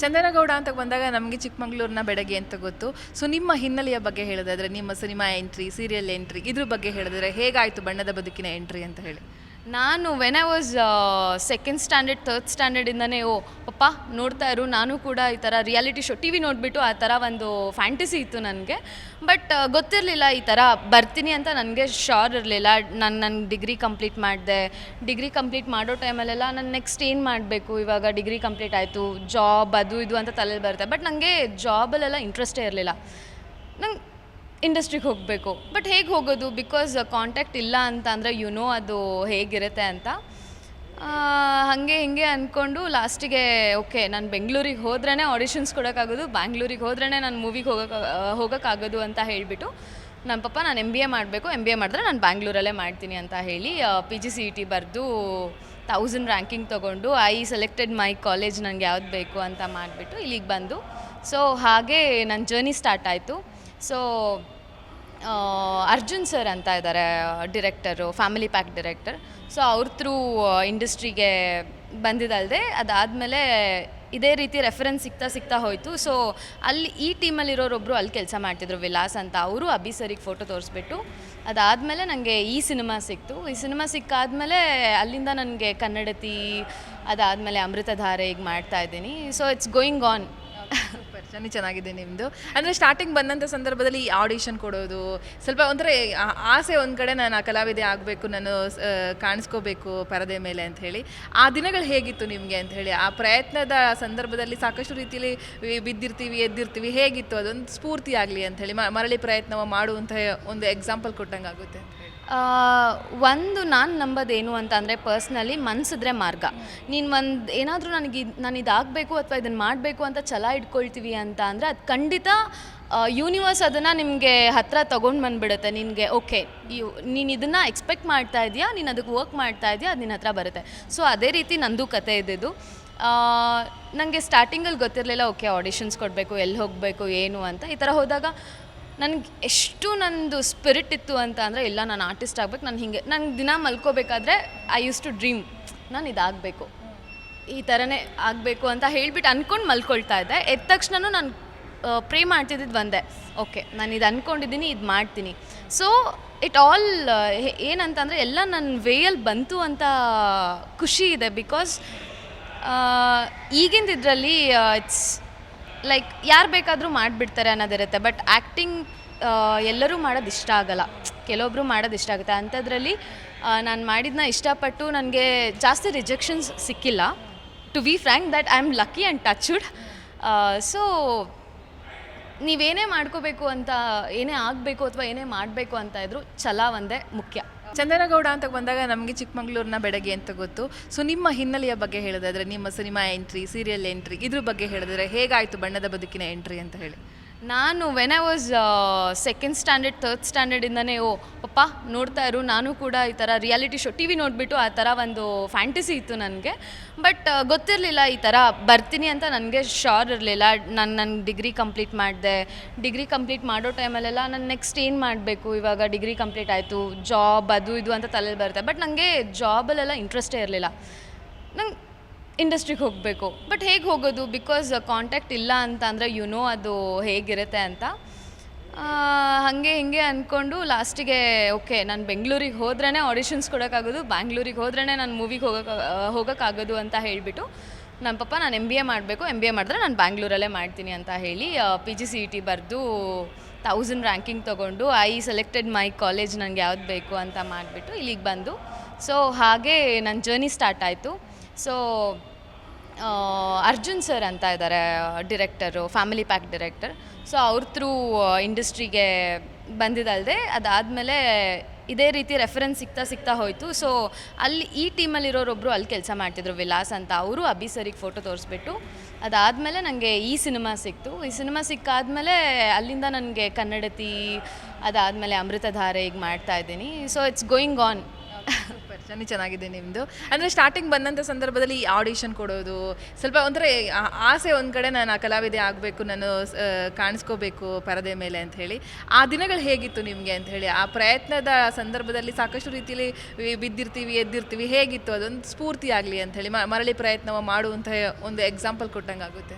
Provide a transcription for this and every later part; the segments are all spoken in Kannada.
ಚಂದನಗೌಡ ಅಂತ ಬಂದಾಗ ನಮಗೆ ಚಿಕ್ಕಮಗಳೂರಿನ ಬೆಡಗಿ ಅಂತ ಗೊತ್ತು. ಸೊ ನಿಮ್ಮ ಹಿನ್ನೆಲೆಯ ಬಗ್ಗೆ ಹೇಳೋದಾದ್ರೆ, ನಿಮ್ಮ ಸಿನಿಮಾ ಎಂಟ್ರಿ ಸೀರಿಯಲ್ ಎಂಟ್ರಿ ಇದ್ರ ಬಗ್ಗೆ ಹೇಳಿದ್ರೆ ಹೇಗಾಯಿತು ಬಣ್ಣದ ಬದುಕಿನ ಎಂಟ್ರಿ ಅಂತ ಹೇಳಿ. ನಾನು when I was second standard third ಸ್ಟ್ಯಾಂಡರ್ಡಿಂದನೇ ಓ ಪಪ್ಪ ನೋಡ್ತಾ ಇರು, ನಾನು ಕೂಡ ಈ ಥರ ರಿಯಾಲಿಟಿ ಶೋ ಟಿ ವಿ ನೋಡಿಬಿಟ್ಟು ಆ ಥರ ಒಂದು ಫ್ಯಾಂಟಸಿ ಇತ್ತು ನನಗೆ. ಬಟ್ ಗೊತ್ತಿರಲಿಲ್ಲ ಈ ಥರ ಬರ್ತೀನಿ ಅಂತ ನನಗೆ ಶೋರ್ ಇರಲಿಲ್ಲ. ನಾನು ನನ್ನ ಡಿಗ್ರಿ ಕಂಪ್ಲೀಟ್ ಮಾಡಿದೆ. ಡಿಗ್ರಿ ಕಂಪ್ಲೀಟ್ ಮಾಡೋ ಟೈಮಲ್ಲೆಲ್ಲ ನಾನು ನೆಕ್ಸ್ಟ್ ಏನು ಮಾಡಬೇಕು? ಇವಾಗ ಡಿಗ್ರಿ ಕಂಪ್ಲೀಟ್ ಆಯಿತು ಜಾಬ್ ಅದು ಇದು ಅಂತ ತಲೆಯಲ್ಲಿ ಬರುತ್ತೆ. ಬಟ್ ನನಗೆ ಜಾಬಲ್ಲೆಲ್ಲ ಇಂಟ್ರೆಸ್ಟೇ ಇರಲಿಲ್ಲ. ನಂಗೆ ಇಂಡಸ್ಟ್ರಿಗೆ ಹೋಗಬೇಕು. ಬಟ್ ಹೇಗೆ ಹೋಗೋದು? ಬಿಕಾಸ್ ಕಾಂಟ್ಯಾಕ್ಟ್ ಇಲ್ಲ ಅಂತ ಅಂದರೆ ಯು ನೋ ಅದು ಹೇಗಿರುತ್ತೆ ಅಂತ. ಹಾಗೆ ಹಿಂಗೆ ಅಂದ್ಕೊಂಡು ಲಾಸ್ಟಿಗೆ ಓಕೆ ನಾನು ಬೆಂಗಳೂರಿಗೆ ಹೋದ್ರೇ ಆಡಿಷನ್ಸ್ ಕೊಡೋಕ್ಕಾಗೋದು, ಬ್ಯಾಂಗ್ಳೂರಿಗೆ ಹೋದ್ರೇ ನಾನು ಮೂವಿಗೆ ಹೋಗೋಕೆ, ಹೋಗೋಕ್ಕಾಗೋದು ಅಂತ ಹೇಳಿಬಿಟ್ಟು ನನ್ನ ಪಪ್ಪ ನಾನು ಎಂ ಬಿ ಎ ಮಾಡಬೇಕು. ಎಂ ಬಿ ಎ ಮಾಡಿದ್ರೆ ನಾನು ಬ್ಯಾಂಗ್ಳೂರಲ್ಲೇ ಮಾಡ್ತೀನಿ ಅಂತ ಹೇಳಿ P G C E T ಬರೆದು ತೌಸಂಡ್ ರ್ಯಾಂಕಿಂಗ್ ತೊಗೊಂಡು ಐ ಸೆಲೆಕ್ಟೆಡ್ ಮೈ ಕಾಲೇಜ್ ನನಗೆ ಯಾವ್ದು ಬೇಕು ಅಂತ ಮಾಡಿಬಿಟ್ಟು ಇಲ್ಲಿಗೆ ಬಂದು. ಸೊ ಹಾಗೆ ನನ್ನ ಜರ್ನಿ ಸ್ಟಾರ್ಟ್ ಆಯಿತು. ಸೊ ಅರ್ಜುನ್ ಸರ್ ಅಂತ ಇದ್ದಾರೆ director family pack director so ಅವ್ರ ಥ್ರೂ ಇಂಡಸ್ಟ್ರಿಗೆ ಬಂದಿದ್ದಲ್ಲದೆ ಅದಾದಮೇಲೆ ಇದೇ ರೀತಿ ರೆಫರೆನ್ಸ್ ಸಿಗ್ತಾ ಸಿಗ್ತಾ ಹೋಯಿತು. ಸೊ ಅಲ್ಲಿ ಈ ಟೀಮಲ್ಲಿರೋರೊಬ್ಬರು ಅಲ್ಲಿ ಕೆಲಸ ಮಾಡ್ತಿದ್ರು, ವಿಲಾಸ್ ಅಂತ. ಅವರು ಅಭಿ ಸರಿಗೆ ಫೋಟೋ ತೋರಿಸ್ಬಿಟ್ಟು, ಅದಾದಮೇಲೆ ನನಗೆ ಈ ಸಿನಿಮಾ ಸಿಕ್ತು. ಈ ಸಿನಿಮಾ ಸಿಕ್ಕಾದಮೇಲೆ ಅಲ್ಲಿಂದ ನನಗೆ ಕನ್ನಡತಿ, ಅದಾದಮೇಲೆ ಅಮೃತಧಾರೆ ಈಗ ಮಾಡ್ತಾ ಇದ್ದೀನಿ. ಸೊ ಇಟ್ಸ್ ಗೋಯಿಂಗ್ ಆನ್ ಚೆನ್ನಾಗಿ ಚೆನ್ನಾಗಿದೆ ನಿಮ್ಮದು ಅಂದರೆ ಸ್ಟಾರ್ಟಿಂಗ್ ಬಂದಂಥ ಸಂದರ್ಭದಲ್ಲಿ ಆಡಿಷನ್ ಕೊಡೋದು, ಸ್ವಲ್ಪ ಒಂಥರ ಆಸೆ ಒಂದು ಕಡೆ ನಾನು ಕಲಾವಿದೆ ಆಗಬೇಕು, ನಾನು ಕಾಣಿಸ್ಕೋಬೇಕು ಪರದೆ ಮೇಲೆ ಅಂತ ಹೇಳಿ. ಆ ದಿನಗಳು ಹೇಗಿತ್ತು ನಿಮಗೆ ಅಂತ ಹೇಳಿ, ಆ ಪ್ರಯತ್ನದ ಸಂದರ್ಭದಲ್ಲಿ ಸಾಕಷ್ಟು ರೀತಿಯಲ್ಲಿ ಬಿದ್ದಿರ್ತೀವಿ, ಎದ್ದಿರ್ತೀವಿ, ಹೇಗಿತ್ತು? ಅದೊಂದು ಸ್ಫೂರ್ತಿ ಆಗಲಿ ಅಂತ ಹೇಳಿ ಮರಳಿ ಪ್ರಯತ್ನ ಮಾಡುವಂತಹ ಒಂದು ಎಕ್ಸಾಂಪಲ್ ಕೊಟ್ಟಂಗೆ ಆಗುತ್ತೆ ಅಂತ ಹೇಳಿ. ಒಂದು ನಾನು ನಂಬೋದೇನು ಅಂತ ಅಂದರೆ ಪರ್ಸ್ನಲಿ ಮನ್ಸಿದ್ರೆ ಮಾರ್ಗ. ನೀನು ಒಂದು ಏನಾದರೂ ನನಗೆ ನಾನು ಇದಾಗಬೇಕು ಅಥವಾ ಇದನ್ನು ಮಾಡಬೇಕು ಅಂತ ಛಲ ಇಟ್ಕೊಳ್ತೀವಿ ಅಂತ ಅಂದರೆ ಅದು ಖಂಡಿತ ಯೂನಿವರ್ಸ್ ಅದನ್ನು ನಿಮಗೆ ಹತ್ತಿರ ತೊಗೊಂಡು ಬಂದುಬಿಡುತ್ತೆ. ನಿನಗೆ ಓಕೆ, ಯು, ನೀನು ಇದನ್ನು ಎಕ್ಸ್ಪೆಕ್ಟ್ ಮಾಡ್ತಾ ಇದೆಯಾ? ನೀನು ಅದಕ್ಕೆ ವರ್ಕ್ ಮಾಡ್ತಾ ಇದೆಯಾ? ಅದು ನಿನ್ನ ಹತ್ರ ಬರುತ್ತೆ. ಸೊ ಅದೇ ರೀತಿ ನಂದು ಕತೆ ಇದ್ದಿದ್ದು. ನನಗೆ ಸ್ಟಾರ್ಟಿಂಗಲ್ಲಿ ಗೊತ್ತಿರಲಿಲ್ಲ, ಓಕೆ ಆಡಿಷನ್ಸ್ ಕೊಡಬೇಕು ಎಲ್ಲಿ ಹೋಗಬೇಕು, ಏನು ಅಂತ. ಈ ಥರ ಹೋದಾಗ ನನಗೆ ಎಷ್ಟು ನಂದು ಸ್ಪಿರಿಟ್ ಇತ್ತು ಅಂತ ಅಂದರೆ, ಇಲ್ಲ, ನಾನು ಆರ್ಟಿಸ್ಟ್ ಆಗ್ಬೇಕು, ನಾನು ಹಿಂಗೆ, ನಂಗೆ ದಿನ ಮಲ್ಕೋಬೇಕಾದ್ರೆ ಐ ಯೂಸ್ ಟು ಡ್ರೀಮ್ ನಾನು ಇದಾಗಬೇಕು. ಈ ಥರನೇ ಆಗಬೇಕು ಅಂತ ಹೇಳಿಬಿಟ್ಟು ಅಂದ್ಕೊಂಡು ಮಲ್ಕೊಳ್ತಾ ಇದ್ದೆ. ಎದ್ದ ತಕ್ಷಣ ನಾನು ಪ್ರೇ ಮಾಡ್ತಿದ್ದಿದ್ದು ಒಂದೇ. ಓಕೆ ನಾನು ಇದು ಅಂದ್ಕೊಂಡಿದ್ದೀನಿ ಇದು ಮಾಡ್ತೀನಿ. ಸೊ ಇಟ್ ಆಲ್ ಏನಂತಂದರೆ, ಎಲ್ಲ ನನ್ನ ವೇಯಲ್ಲಿ ಬಂತು ಅಂತ ಖುಷಿ ಇದೆ ಬಿಕಾಸ್ ಈಗಿಂದ ಇದರಲ್ಲಿ ಇಟ್ಸ್ ಲೈಕ್ ಯಾರು ಬೇಕಾದರೂ ಮಾಡಿಬಿಡ್ತಾರೆ ಅನ್ನೋದಿರುತ್ತೆ ಬಟ್ ಆ್ಯಕ್ಟಿಂಗ್ ಎಲ್ಲರೂ ಮಾಡೋದು ಇಷ್ಟ ಆಗಲ್ಲ. ಕೆಲವೊಬ್ಬರು ಮಾಡೋದು ಇಷ್ಟ ಆಗುತ್ತೆ. ಅಂಥದ್ರಲ್ಲಿ ನಾನು ಮಾಡಿದ್ನ ಇಷ್ಟಪಟ್ಟು ನನಗೆ ಜಾಸ್ತಿ ರಿಜೆಕ್ಷನ್ಸ್ ಸಿಕ್ಕಿಲ್ಲ. To be frank that I am lucky and touched so ನೀವೇನೇ ಮಾಡ್ಕೋಬೇಕು ಅಂತ, ಏನೇ ಆಗಬೇಕು ಅಥವಾ ಏನೇ ಮಾಡಬೇಕು ಅಂತ ಇದ್ರು, ಛಲ ಒಂದೇ ಮುಖ್ಯ. ಚಂದನಗೌಡ ಅಂತ ಬಂದಾಗ ನಮಗೆ ಚಿಕ್ಕಮಗಳೂರಿನ ಬೆಡಗಿ ಅಂತ ಗೊತ್ತು. ಸೊ ನಿಮ್ಮ ಹಿನ್ನೆಲೆಯ ಬಗ್ಗೆ ಹೇಳೋದಾದ್ರೆ, ನಿಮ್ಮ ಸಿನಿಮಾ ಎಂಟ್ರಿ ಸೀರಿಯಲ್ ಎಂಟ್ರಿ ಇದ್ರ ಬಗ್ಗೆ ಹೇಳಿದ್ರೆ ಹೇಗಾಯಿತು ಬಣ್ಣದ ಬದುಕಿನ ಎಂಟ್ರಿ ಅಂತ ಹೇಳಿ. ನಾನು when I was second standard third ಸ್ಟ್ಯಾಂಡರ್ಡಿಂದನೇ ಓ ಪಪ್ಪ ನೋಡ್ತಾ ಇರು, ನಾನು ಕೂಡ ಈ ಥರ ರಿಯಾಲಿಟಿ ಶೋ ಟಿ ವಿ ನೋಡಿಬಿಟ್ಟು ಆ ಥರ ಒಂದು ಫ್ಯಾಂಟಸಿ ಇತ್ತು ನನಗೆ. ಬಟ್ ಗೊತ್ತಿರಲಿಲ್ಲ ಈ ಥರ ಬರ್ತೀನಿ ಅಂತ ನನಗೆ ಶೋರ್ ಇರಲಿಲ್ಲ. ನಾನು ನನ್ನ ಡಿಗ್ರಿ ಕಂಪ್ಲೀಟ್ ಮಾಡಿದೆ. ಡಿಗ್ರಿ ಕಂಪ್ಲೀಟ್ ಮಾಡೋ ಟೈಮಲ್ಲೆಲ್ಲ ನಾನು ನೆಕ್ಸ್ಟ್ ಏನು ಮಾಡಬೇಕು? ಇವಾಗ ಡಿಗ್ರಿ ಕಂಪ್ಲೀಟ್ ಆಯಿತು ಜಾಬ್ ಅದು ಇದು ಅಂತ ತಲೆಯಲ್ಲಿ ಬರುತ್ತೆ ಬಟ್ ನನಗೆ ಜಾಬಲ್ಲೆಲ್ಲ ಇಂಟ್ರೆಸ್ಟೇ ಇರಲಿಲ್ಲ. ನಂಗೆ ಇಂಡಸ್ಟ್ರಿಗೆ ಹೋಗಬೇಕು. ಬಟ್ ಹೇಗೆ ಹೋಗೋದು? ಬಿಕಾಸ್ ಕಾಂಟ್ಯಾಕ್ಟ್ ಇಲ್ಲ ಅಂತ ಅಂದರೆ ಯು ನೋ ಅದು ಹೇಗಿರುತ್ತೆ ಅಂತ. ಹಾಗೆ ಹಿಂಗೆ ಅಂದ್ಕೊಂಡು ಲಾಸ್ಟಿಗೆ ಓಕೆ ನಾನು ಬೆಂಗಳೂರಿಗೆ ಹೋದ್ರೇ ಆಡಿಷನ್ಸ್ ಕೊಡೋಕ್ಕಾಗೋದು, ಬ್ಯಾಂಗ್ಳೂರಿಗೆ ಹೋದ್ರೇ ನಾನು ಮೂವಿಗೆ ಹೋಗೋಕೆ, ಹೋಗೋಕ್ಕಾಗೋದು ಅಂತ ಹೇಳಿಬಿಟ್ಟು ನನ್ನ ಪಪ್ಪ ನಾನು ಎಂ ಬಿ ಎ ಮಾಡಬೇಕು ಎಂ ಬಿ ಎ ಮಾಡಿದ್ರೆ ನಾನು ಬ್ಯಾಂಗ್ಳೂರಲ್ಲೇ ಮಾಡ್ತೀನಿ ಅಂತ ಹೇಳಿ P G C E T ಬರೆದು ತೌಸಂಡ್ ರ್ಯಾಂಕಿಂಗ್ ತೊಗೊಂಡು ಐ ಸೆಲೆಕ್ಟೆಡ್ ಮೈ ಕಾಲೇಜ್ ನನಗೆ ಯಾವ್ದು ಬೇಕು ಅಂತ ಮಾಡಿಬಿಟ್ಟು ಇಲ್ಲಿಗೆ ಬಂದು. ಸೊ ಹಾಗೆ ನನ್ನ ಜರ್ನಿ ಸ್ಟಾರ್ಟ್ ಆಯಿತು. ಸೊ ಅರ್ಜುನ್ ಸರ್ ಅಂತ ಇದ್ದಾರೆ director family pack director so ಅವ್ರ ಥ್ರೂ ಇಂಡಸ್ಟ್ರಿಗೆ ಬಂದಿದ್ದಲ್ಲದೆ ಅದಾದಮೇಲೆ ಇದೇ ರೀತಿ ರೆಫರೆನ್ಸ್ ಸಿಗ್ತಾ ಸಿಗ್ತಾ ಹೋಯಿತು. ಸೊ ಅಲ್ಲಿ ಈ ಟೀಮಲ್ಲಿರೋರೊಬ್ಬರು ಅಲ್ಲಿ ಕೆಲಸ ಮಾಡ್ತಿದ್ರು, ವಿಲಾಸ್ ಅಂತ. ಅವರು ಅಭಿ ಸರಿಗೆ ಫೋಟೋ ತೋರಿಸ್ಬಿಟ್ಟು, ಅದಾದಮೇಲೆ ನನಗೆ ಈ ಸಿನಿಮಾ ಸಿಕ್ತು. ಈ ಸಿನಿಮಾ ಸಿಕ್ಕಾದಮೇಲೆ ಅಲ್ಲಿಂದ ನನಗೆ ಕನ್ನಡತಿ, ಅದಾದಮೇಲೆ ಅಮೃತಧಾರೆ ಈಗ ಮಾಡ್ತಾ ಇದ್ದೀನಿ. ಸೊ ಇಟ್ಸ್ ಗೋಯಿಂಗ್ ಆನ್ ಚೆನ್ನಾಗಿ ಚೆನ್ನಾಗಿದೆ ನಿಮ್ಮದು ಅಂದರೆ ಸ್ಟಾರ್ಟಿಂಗ್ ಬಂದಂಥ ಸಂದರ್ಭದಲ್ಲಿ ಆಡಿಷನ್ ಕೊಡೋದು, ಸ್ವಲ್ಪ ಒಂಥರ ಆಸೆ ಒಂದು ಕಡೆ ನಾನು ಆ ಕಲಾವಿದೆ ಆಗಬೇಕು, ನಾನು ಕಾಣಿಸ್ಕೋಬೇಕು ಪರದೆ ಮೇಲೆ ಅಂತ ಹೇಳಿ. ಆ ದಿನಗಳು ಹೇಗಿತ್ತು ನಿಮಗೆ ಅಂತ ಹೇಳಿ, ಆ ಪ್ರಯತ್ನದ ಸಂದರ್ಭದಲ್ಲಿ ಸಾಕಷ್ಟು ರೀತಿಯಲ್ಲಿ ಬಿದ್ದಿರ್ತೀವಿ, ಎದ್ದಿರ್ತೀವಿ, ಹೇಗಿತ್ತು? ಅದೊಂದು ಸ್ಫೂರ್ತಿ ಆಗಲಿ ಅಂತ ಹೇಳಿ ಮರಳಿ ಪ್ರಯತ್ನ ಮಾಡುವಂಥ ಒಂದು ಎಕ್ಸಾಂಪಲ್ ಕೊಟ್ಟಂಗೆ ಆಗುತ್ತೆ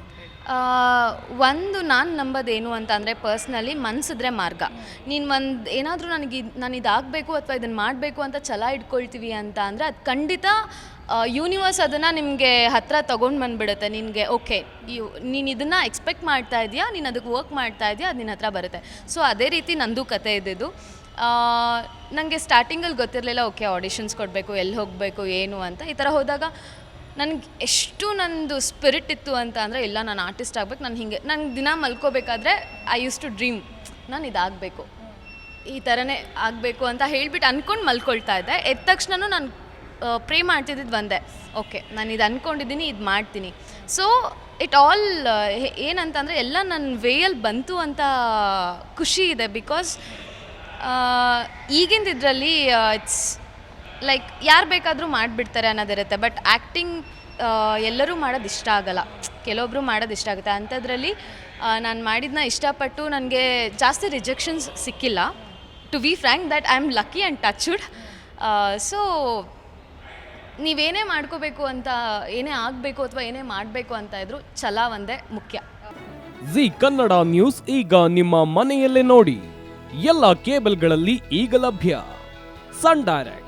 ಒಂದು ನಾನು ನಂಬೋದೇನು ಅಂತ ಅಂದರೆ ಪರ್ಸ್ನಲಿ ಮನ್ಸಿದ್ರೆ ಮಾರ್ಗ. ನೀನು ಒಂದು ಏನಾದರೂ ನನಗೆ ನಾನು ಇದಾಗಬೇಕು ಅಥವಾ ಇದನ್ನು ಮಾಡಬೇಕು ಅಂತ ಛಲ ಇಟ್ಕೊಳ್ತೀವಿ ಅಂತ ಅಂದರೆ ಅದು ಖಂಡಿತ ಯೂನಿವರ್ಸ್ ಅದನ್ನು ನಿಮಗೆ ಹತ್ತಿರ ತೊಗೊಂಡು ಬಂದುಬಿಡುತ್ತೆ. ನಿನಗೆ ಓಕೆ, ಯು, ನೀನು ಇದನ್ನು ಎಕ್ಸ್ಪೆಕ್ಟ್ ಮಾಡ್ತಾ ಇದೆಯಾ? ನೀನು ಅದಕ್ಕೆ ವರ್ಕ್ ಮಾಡ್ತಾ ಇದೆಯಾ? ಅದು ನಿನ್ನ ಹತ್ರ ಬರುತ್ತೆ. ಸೊ ಅದೇ ರೀತಿ ನಂದು ಕತೆ ಇದ್ದಿದ್ದು. ನನಗೆ ಸ್ಟಾರ್ಟಿಂಗಲ್ಲಿ ಗೊತ್ತಿರಲಿಲ್ಲ, ಓಕೆ ಆಡಿಷನ್ಸ್ ಕೊಡಬೇಕು ಎಲ್ಲಿ ಹೋಗಬೇಕು, ಏನು ಅಂತ. ಈ ಥರ ಹೋದಾಗ ನನಗೆ ಎಷ್ಟು ನಂದು ಸ್ಪಿರಿಟ್ ಇತ್ತು ಅಂತ ಅಂದರೆ, ಇಲ್ಲ, ನಾನು ಆರ್ಟಿಸ್ಟ್ ಆಗಬೇಕು, ನಾನು ಹಿಂಗೆ ನಂಗೆ ದಿನ ಮಲ್ಕೋಬೇಕಾದ್ರೆ ಐ ಯೂಸ್ ಟು ಡ್ರೀಮ್ ನಾನು ಇದಾಗಬೇಕು. ಈ ಥರನೇ ಆಗಬೇಕು ಅಂತ ಹೇಳಿಬಿಟ್ಟು ಅಂದ್ಕೊಂಡು ಮಲ್ಕೊಳ್ತಾ ಇದ್ದೆ. ಎದ್ದ ತಕ್ಷಣ ನಾನು ಪ್ರೇ ಮಾಡ್ತಿದ್ದಿದ್ದು ಒಂದೇ. ಓಕೆ, ನಾನು ಇದು ಅಂದ್ಕೊಂಡಿದ್ದೀನಿ ಇದು ಮಾಡ್ತೀನಿ. ಸೊ ಇಟ್ ಆಲ್ ಏನಂತಂದರೆ, ಎಲ್ಲ ನನ್ನ ವೇಯಲ್ಲಿ ಬಂತು ಅಂತ ಖುಷಿ ಇದೆ ಬಿಕಾಸ್ ಈಗಿಂದ ಇದರಲ್ಲಿ ಇಟ್ಸ್ ಲೈಕ್ ಯಾರು ಬೇಕಾದರೂ ಮಾಡಿಬಿಡ್ತಾರೆ ಅನ್ನೋದಿರುತ್ತೆ ಬಟ್ ಆ್ಯಕ್ಟಿಂಗ್ ಎಲ್ಲರೂ ಮಾಡೋದು ಇಷ್ಟ ಆಗಲ್ಲ. ಕೆಲವೊಬ್ಬರು ಮಾಡೋದು ಇಷ್ಟ ಆಗುತ್ತೆ. ಅಂಥದ್ರಲ್ಲಿ ನಾನು ಮಾಡಿದ್ನ ಇಷ್ಟಪಟ್ಟು ನನಗೆ ಜಾಸ್ತಿ ರಿಜೆಕ್ಷನ್ಸ್ ಸಿಕ್ಕಿಲ್ಲ. To be frank that I am lucky and touched so ನೀವೇನೇ ಮಾಡ್ಕೋಬೇಕು ಅಂತ, ಏನೇ ಆಗಬೇಕು ಅಥವಾ ಏನೇ ಮಾಡಬೇಕು ಅಂತ ಇದ್ರು ಛಲ ಒಂದೇ ಮುಖ್ಯ. ಜಿ ಕನ್ನಡ ನ್ಯೂಸ್ ಈಗ ನಿಮ್ಮ ಮನೆಯಲ್ಲೇ ನೋಡಿ. ಎಲ್ಲ ಕೇಬಲ್ಗಳಲ್ಲಿ ಈಗ ಲಭ್ಯ. ಸನ್ ಡೈರೆಕ್ಟ್